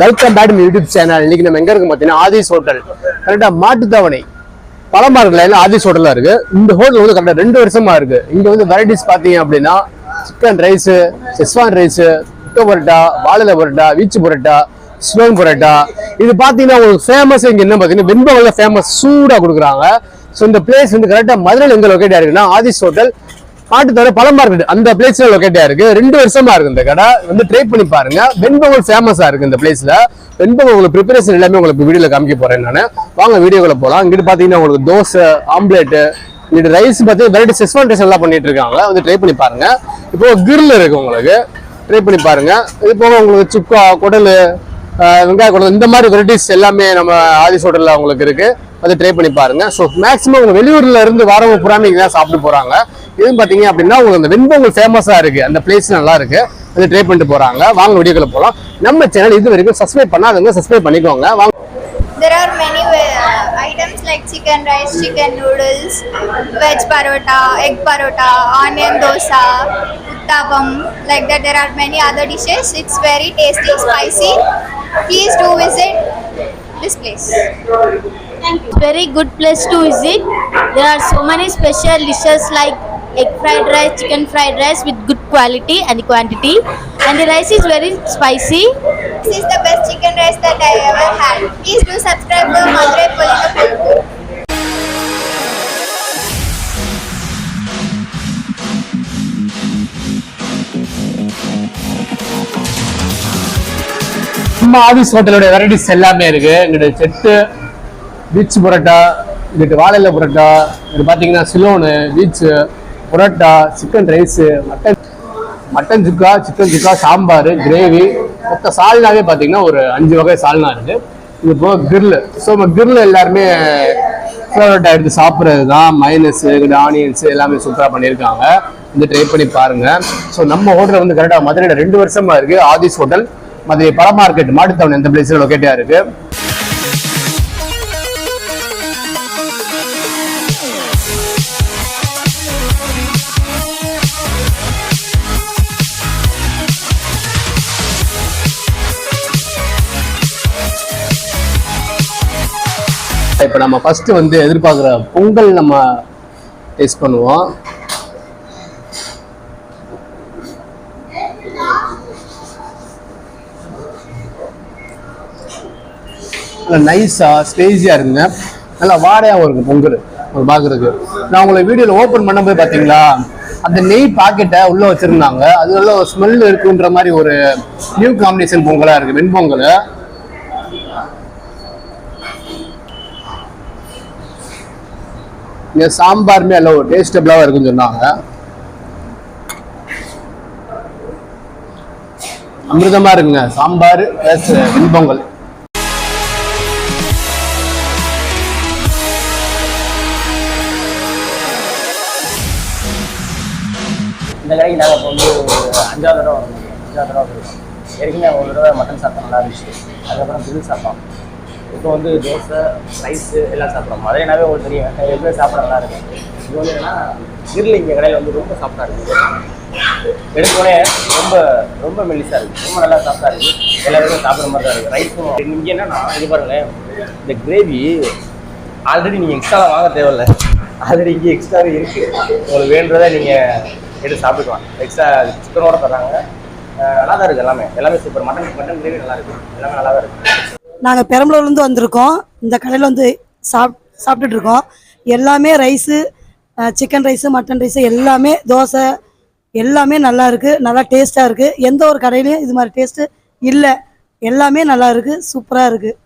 Welcome back YouTube channel இன்னைக்கு நம்ம எங்க இருக்கோம் பார்த்தீங்கன்னா ஆதிஸ் ஹோட்டல் கரெக்டாக மாட்டுத்தவணை பழமார்கள் எல்லாம் ஆதிஸ் ஹோட்டலாக இருக்கு. இந்த ஹோட்டல் வந்து கரெக்டாக ரெண்டு வருஷமா இருக்கு. இங்கே வந்து வெரைட்டிஸ் பார்த்தீங்க அப்படின்னா சிக்கன் ரைஸு செஸ்வான் ரைஸு முட்டை பரோட்டா வாழலை பரோட்டா வீச்சு பரோட்டா ஸ்லோன் பரோட்டா. இது பார்த்தீங்கன்னா உங்களுக்கு ஃபேமஸ் இங்கே என்ன பார்த்தீங்கன்னா வெண்பகலில் ஃபேமஸ் சூடாக கொடுக்குறாங்க. ஸோ இந்த பிளேஸ் வந்து கரெக்டாக மதுரையில் எங்கே லொக்கேட் இருக்குன்னா ஆதிஸ் ஹோட்டல் மாட்டுத்தோட பழம் மார்க்கெட் அந்த பிளேஸ்ல லொக்கேட்டா இருக்கு. ரெண்டு வருஷமா இருக்கு இந்த கடை. வந்து ட்ரை பண்ணி பாருங்க. வெண்பொங்கல் ஃபேமஸா இருக்கு இந்த பிளேஸ்ல வெண்பொங்கல் உங்களுக்கு ப்ரிப்பரேஷன் எல்லாமே உங்களுக்கு வீடியோல காமிக்க போறேன் நான். வாங்க வீடியோக்குள்ள போலாம். இங்கிட்டு பாத்தீங்கன்னா உங்களுக்கு தோசை ஆம்லேட் இங்கிட்டு ரைஸ் பார்த்து வெரைட்டி செஸ்வான் எல்லாம் பண்ணிட்டு இருக்காங்க. வந்து ட்ரை பண்ணி பாருங்க. இப்போ கிரில் இருக்கு உங்களுக்கு. ட்ரை பண்ணி பாருங்க. இது போக உங்களுக்கு சுக்கா குடல் வெங்காய குடல் இந்த மாதிரி வெரைட்டிஸ் எல்லாமே நம்ம ஆதிஸ் ஹோட்டல்ல உங்களுக்கு இருக்கு. அதை ட்ரை பண்ணி பாருங்க ஸோ மேக்ஸிமம் உங்க வெளியூர்ல இருந்து வரவங்க புறாம தான் சாப்பிட்டு போறாங்க இது பாத்தீங்க அப்படின்னா உங்களுக்கு அந்த வெண்பொங்கல் ஃபேமஸா இருக்கு அந்த பிளேஸ் நல்லா இருக்கு அதை ட்ரை பண்ணிட்டு போறாங்க வாங்க வீடியோக்குள்ள போகலாம் நம்ம சேனல் இது வரைக்கும் சப்ஸ்கிரைப் பண்ணாதவங்க சப்ஸ்கிரைப் பண்ணிக்கோங்க வாங்க There are many uh, items like chicken rice, chicken noodles, veg parota, egg parota, onion dosa, uttapam. Like that, there are many other dishes. It's very tasty, spicy. Please do visit this place. It's very good place to visit. There are so many special dishes like egg fried rice, chicken fried rice with good quality and quantity. And the rice is very spicy. This is the best chicken rice that I ever had. Please do subscribe to Madurai Polina. நம்ம ஆதிஸ் ஹோட்டலோட varieties எல்லாமே இருக்கு இங்கிட்ட set beach parotta இங்கிட்டு வாழையில புரோட்டா இது பார்த்தீங்கன்னா Ceylon beach parotta chicken rice mutton mutton chukka chicken chukka sambar gravy. மொத்த சால்னாவே பார்த்தீங்கன்னா ஒரு அஞ்சு வகை சால்னா இருக்கு. இது போக கிரில் ஸோ நம்ம கிரில் எல்லாருமே ஃபேவரட்டாக எடுத்து சாப்பிட்றது தான் மைனஸு ஆனியன்ஸு எல்லாமே சூப்பராக பண்ணியிருக்காங்க. வந்து ட்ரை பண்ணி பாருங்கள் ஸோ நம்ம ஹோட்டல் வந்து கரெக்டாக மதுரையில் ரெண்டு வருஷமாக இருக்குது ஆதிஸ் ஹோட்டல் மதுரை பல மார்க்கெட் மாட்டுத்தவன் எந்த பிளேஸில் லொக்கேட்டாக இருக்குது இப்போ நம்ம ஃபர்ஸ்ட் வந்து எதிர்பார்க்குற பொங்கல் நம்ம டேஸ்ட் பண்ணுவோம். நல்லா நைஸாக ஸ்பேஸியாக இருங்க. நல்லா வாடையாகவும் இருக்கும் பொங்கல் ஒரு பார்க்குறதுக்கு நான் உங்களை வீடியோவில் ஓப்பன் பண்ணும்போது பார்த்தீங்களா அந்த நெய் பாக்கெட்டை உள்ளே வச்சுருந்தாங்க. அது நல்ல ஒரு ஸ்மெல் இருக்குன்ற மாதிரி ஒரு நியூ காம்பினேஷன் பொங்கலாக இருக்குது வெண்பொங்கல் இங்கே சாம்பாருமே நல்ல ஒரு டேஸ்டபிளாக இருக்குன்னு சொன்னாங்க. அமிர்தமாக இருக்குங்க. சாம்பார் ப்ளஸ் வெண்பொங்கல் இந்த கடைக்கு நாங்கள் இப்போ வந்து ஒரு அஞ்சாவது தடவை வரணும் அஞ்சாவது தடவை போயிருக்கோம் ஏற்கனவே ஒரு தடவை மட்டன் சாப்பிட்டோம் நல்லா இருந்துச்சு? அதுக்கப்புறம் பில் சாப்பிட்டோம். இப்போ வந்து தோசை ரைஸு எல்லாம் சாப்பிட்றோம். மதுரைனாவே உங்களுக்கு தெரியும் எப்பவுமே சாப்பிட நல்லா இருக்கும் இது வந்து என்னன்னா கிரில் இங்கே கடையில் வந்து ரொம்ப சாப்பிட்டா இருக்குது எடுத்தோடனே ரொம்ப ரொம்ப மெல்லிஸாக இருக்குது ரொம்ப நல்லா சாப்பிட்டா இருக்குது எல்லாருமே சாப்பிட்ற மாதிரி தான் இருக்குது ரைஸும் இங்கே என்னன்னா இது பாருங்களேன் இந்த கிரேவி ஆல்ரெடி நீங்கள் எக்ஸ்ட்ரா வாங்க தேவையில்ல. ஆல்ரெடி இங்கே எக்ஸ்ட்ராவே இருக்குது உங்களுக்கு வேண்டுறதை நீங்கள் எடுத்து சாப்பிட்டுக்கலாம். எக்ஸ்ட்ரா சிக்கனோட தர்றாங்க. நல்லா தான் இருக்குது எல்லாமே. எல்லாமே சூப்பர் மட்டன் மட்டன் கிரேவி நல்லா இருக்குது எல்லாமே நல்லா தான் இருக்குது நாங்கள் பெரம்பலூர்லேருந்து வந்திருக்கோம். இந்த கடையில் வந்து சாப் சாப்பிட்டுட்ருக்கோம் எல்லாமே rice chicken rice mutton rice எல்லாமே தோசை எல்லாமே நல்லா இருக்குது நல்லா டேஸ்ட்டாக இருக்குது எந்த ஒரு கடையிலையும் இது மாதிரி டேஸ்ட்டு இல்லை. எல்லாமே நல்லா இருக்குது சூப்பராக இருக்குது